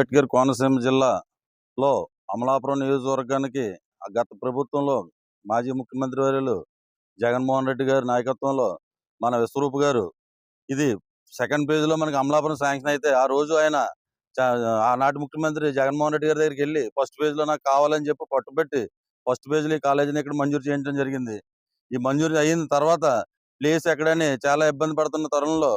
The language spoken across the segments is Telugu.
అంబేద్కర్ కోనసీమ జిల్లాలో అమలాపురం నియోజకవర్గానికి గత ప్రభుత్వంలో మాజీ ముఖ్యమంత్రి వర్యులు జగన్మోహన్ రెడ్డి గారి నాయకత్వంలో మన విశ్వరూప్ గారు ఇది సెకండ్ పేజ్లో మనకి అమలాపురం శాంక్షన్ అయితే ఆ రోజు ఆయన ఆనాటి ముఖ్యమంత్రి జగన్మోహన్ రెడ్డి గారి దగ్గరికి వెళ్ళి ఫస్ట్ పేజ్లో నాకు కావాలని చెప్పి పట్టుబెట్టి ఫస్ట్ పేజ్లో ఈ కాలేజీని ఇక్కడ మంజూరు చేయించడం జరిగింది. ఈ మంజూరు అయిన తర్వాత ప్లేస్ ఎక్కడని చాలా ఇబ్బంది పడుతున్న తరుణంలో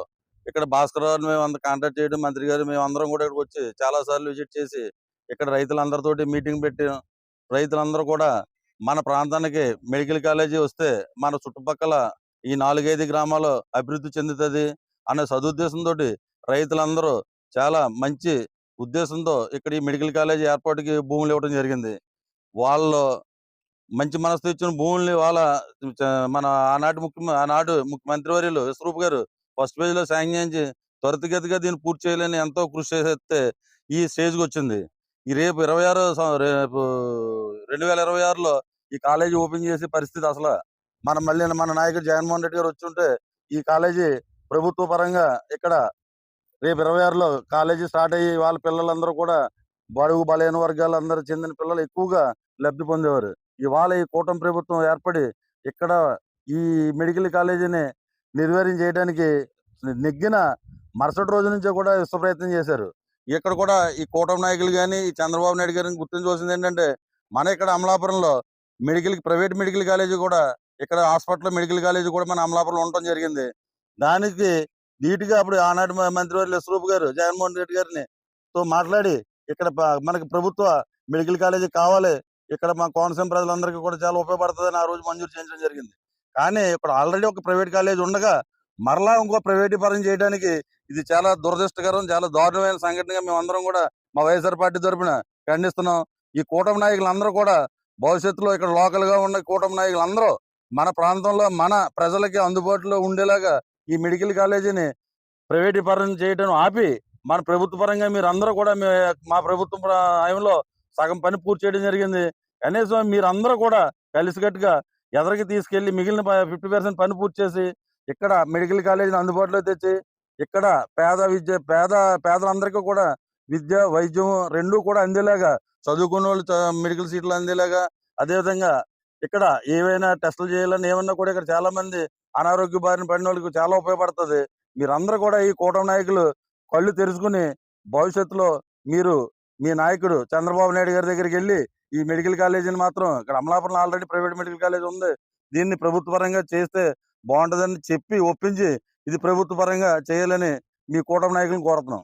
ఇక్కడ భాస్కర్ గారు మేము అంత కాంటాక్ట్ చేయడం మంత్రి గారు మేము అందరం కూడా ఇక్కడికి వచ్చి చాలా సార్లు విజిట్ చేసి ఇక్కడ రైతులందరితోటి మీటింగ్ పెట్టి రైతులందరూ కూడా మన ప్రాంతానికి మెడికల్ కాలేజీ వస్తే మన చుట్టుపక్కల ఈ నాలుగైదు గ్రామాలు అభివృద్ధి చెందుతుంది అనే సదుద్దేశంతో రైతులందరూ చాలా మంచి ఉద్దేశంతో ఇక్కడ ఈ మెడికల్ కాలేజీ ఏర్పాటుకి భూములు ఇవ్వడం జరిగింది. వాళ్ళు మంచి మనసు ఇచ్చిన భూముల్ని వాళ్ళ మన ఆనాటి ముఖ్య ఆనాడు ముఖ్యమంత్రి వర్యులు విశ్వరూప్ గారు ఫస్ట్ పేజ్లో శాంక్షన్ చేయించి త్వరితగతిగా దీన్ని పూర్తి చేయాలని ఎంతో కృషి చేస్తే ఈ స్టేజ్కి వచ్చింది ఈ రేపు ఇరవై ఆరు రేపు రెండు వేల ఇరవై ఆరులో ఈ కాలేజీ ఓపెన్ చేసే పరిస్థితి అసలు. మన మళ్ళీ మన నాయకుడు జగన్మోహన్ రెడ్డి గారు వచ్చి ఉంటే ఈ కాలేజీ ప్రభుత్వ పరంగా ఇక్కడ రేపు ఇరవై ఆరులో కాలేజీ స్టార్ట్ అయ్యి వాళ్ళ పిల్లలందరూ కూడా బడుగు బలైన వర్గాలందరూ చెందిన పిల్లలు ఎక్కువగా లబ్ధి పొందేవారు. ఇవాళ ఈ కూటమి ప్రభుత్వం ఏర్పడి ఇక్కడ ఈ మెడికల్ కాలేజీని నిర్వీర్యం చేయడానికి నెగ్గిన మరుసటి రోజు నుంచే కూడా విశ్వ ప్రయత్నం చేశారు. ఇక్కడ కూడా ఈ కూటమి నాయకులు కానీ ఈ చంద్రబాబు నాయుడు గారిని గుర్తించవలసింది ఏంటంటే మన ఇక్కడ అమలాపురంలో మెడికల్ ప్రైవేట్ మెడికల్ కాలేజీ కూడా ఇక్కడ హాస్పిటల్ మెడికల్ కాలేజీ కూడా మన అమలాపురంలో ఉండటం జరిగింది. దానికి ధీటుగా అప్పుడు ఆనాటి మ- మంత్రివర్యులు స్వరూప్ గారు జగన్మోహన్ రెడ్డి గారిని తో మాట్లాడి ఇక్కడ మనకి ప్రభుత్వ మెడికల్ కాలేజీ కావాలి ఇక్కడ మా కోనసీమ ప్రజలందరికీ కూడా చాలా ఉపయోగపడుతుందని ఆ రోజు మంజూరు చేయించడం జరిగింది. కానీ ఇక్కడ ఆల్రెడీ ఒక ప్రైవేట్ కాలేజ్ ఉండగా మరలా ఇంకో ప్రైవేటీకరణ చేయడానికి ఇది చాలా దురదృష్టకరం చాలా దారుణమైన సంఘటనగా మేము అందరం కూడా మా వైఎస్ఆర్ పార్టీ తరఫున ఖండిస్తున్నాం. ఈ కూటమి నాయకులు అందరూ కూడా భవిష్యత్తులో ఇక్కడ లోకల్గా ఉన్న కూటమి నాయకులు అందరూ మన ప్రాంతంలో మన ప్రజలకి అందుబాటులో ఉండేలాగా ఈ మెడికల్ కాలేజీని ప్రైవేటీకరణ చేయడం ఆపి మన ప్రభుత్వ పరంగా మీరు అందరూ కూడా మే- మా ప్రభుత్వం హయంలో సగం పని పూర్తి చేయడం జరిగింది. కనీసం మీరందరూ కూడా కలిసికట్టుగా ఎదరికి తీసుకెళ్ళి మిగిలిన ఫిఫ్టీ పర్సెంట్ పని పూర్తి చేసి ఇక్కడ మెడికల్ కాలేజీని అందుబాటులో తెచ్చి ఇక్కడ పేద విద్య పేద పేదలందరికీ కూడా విద్య వైద్యం రెండూ కూడా అందేలాగా చదువుకున్న వాళ్ళు చ- మెడికల్ సీట్లు అందేలాగా అదేవిధంగా ఇక్కడ ఏవైనా టెస్టులు చేయాలని ఏమన్నా కూడా ఇక్కడ చాలా మంది అనారోగ్య బారిన పడిన వాళ్ళకి చాలా ఉపయోగపడుతుంది. మీరందరూ కూడా ఈ కూటమి నాయకులు కళ్ళు తెరుచుకుని భవిష్యత్తులో మీరు మీ నాయకుడు చంద్రబాబు నాయుడు గారి దగ్గరికి వెళ్ళి ఈ మెడికల్ కాలేజీని మాత్రం ఇక్కడ Amalapuram already private medical college ఉంది. దీన్ని ప్రభుత్వ పరంగా చేస్తే బాగుంటుందని చెప్పి ఒప్పించి ఇది ప్రభుత్వ పరంగా చేయాలని మీ కూటమి నాయకులను కోరుతున్నాం.